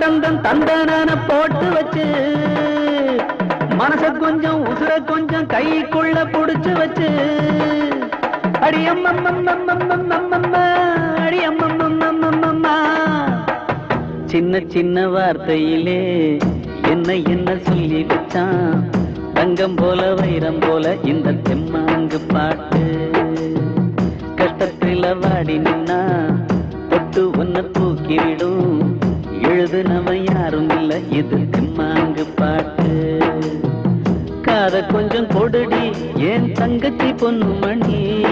தந்தம் தந்தன போட்டு வச்சு மனச கொஞ்சம் உசுர கொஞ்சம் கைக்குள்ள புடிச்சு வச்சு. சின்ன சின்ன வார்த்தையிலே என்ன என்ன சொல்லி வச்சான். தங்கம் போல வைரம் போல இந்த தெம்மாங்கு பாட்டு. கஷ்டத்துல வாடி நின்னா பொட்டு ஒன்ன தூக்கிவிடும். எழுதுனவன் யாரும் இல்ல. இது மாங்கு பாட்டு. காத கொஞ்சம் கொடுடி. ஏன் தங்கச்சி பொண்ணு மணி?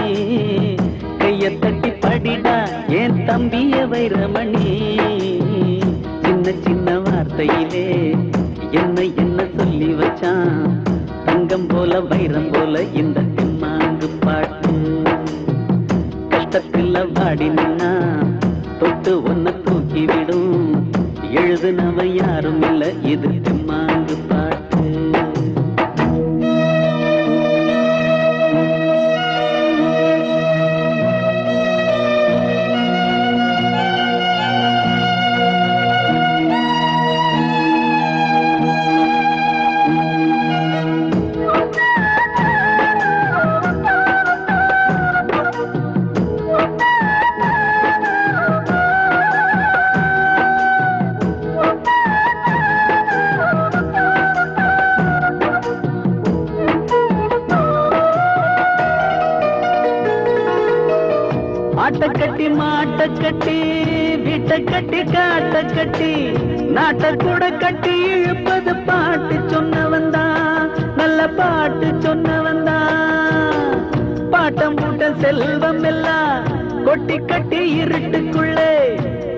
கைய தட்டி படிடா. ஏன் தம்பிய வைரமணி? சின்ன சின்ன வார்த்தையிலே என்ன என்ன சொல்லி வச்சான்? தங்கம் போல வைரம் போல இந்த தெம்மாங்கு பாட்டு. கஷ்டத்தில் வாடி நின்னா தொட்டு ஒன்ன தூக்கி விடும். எழுதுனவ யாரும் இல்லை இது தெம்மாங்கு ஆட்ட கட்டி மாட்ட கட்டி வீட்டை கட்டி காட்ட கட்டி நாட்டை கூட கட்டி இழுப்பது பாட்டு சொன்னவன் தான். நல்ல பாட்டு சொன்னவன் தான். பாட்டம் பூட்ட செல்வம் எல்லாம் கொட்டி கட்டி இருட்டுக்குள்ளே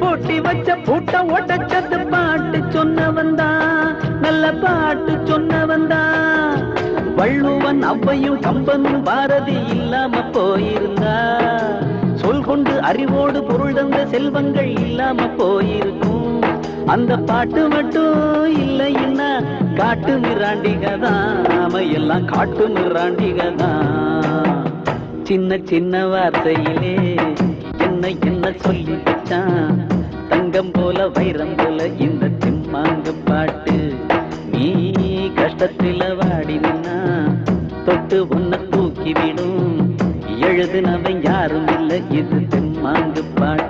போட்டி வச்ச பூட்ட ஒட்டச்சது பாட்டு சொன்னவன் தான். நல்ல பாட்டு சொன்னவன் தான். வள்ளுவன் அவ்வையும் கம்பனும் பாரதி இல்லாம போயிருந்த அறிவோடு பொருள் தந்த செல்வங்கள் இல்லாம போயிருக்கும். அந்த பாட்டு மட்டும் இல்லைன்னா காட்டு மிராண்டிகதான். நாம எல்லாம் காட்டு மிராண்டிகதான். சின்ன சின்ன வார்த்தையிலே என்ன என்ன சொல்லி வச்சான் தங்கம் போல வைரம் போல இந்த திம்மாங்கு பாட்டு. நீ கஷ்டத்தில வாடினா தொட்டு உன்னை தூக்கிவிடும். எழுதுனவன் யாரும் இல்லை இது தெம்மாங்கு பாட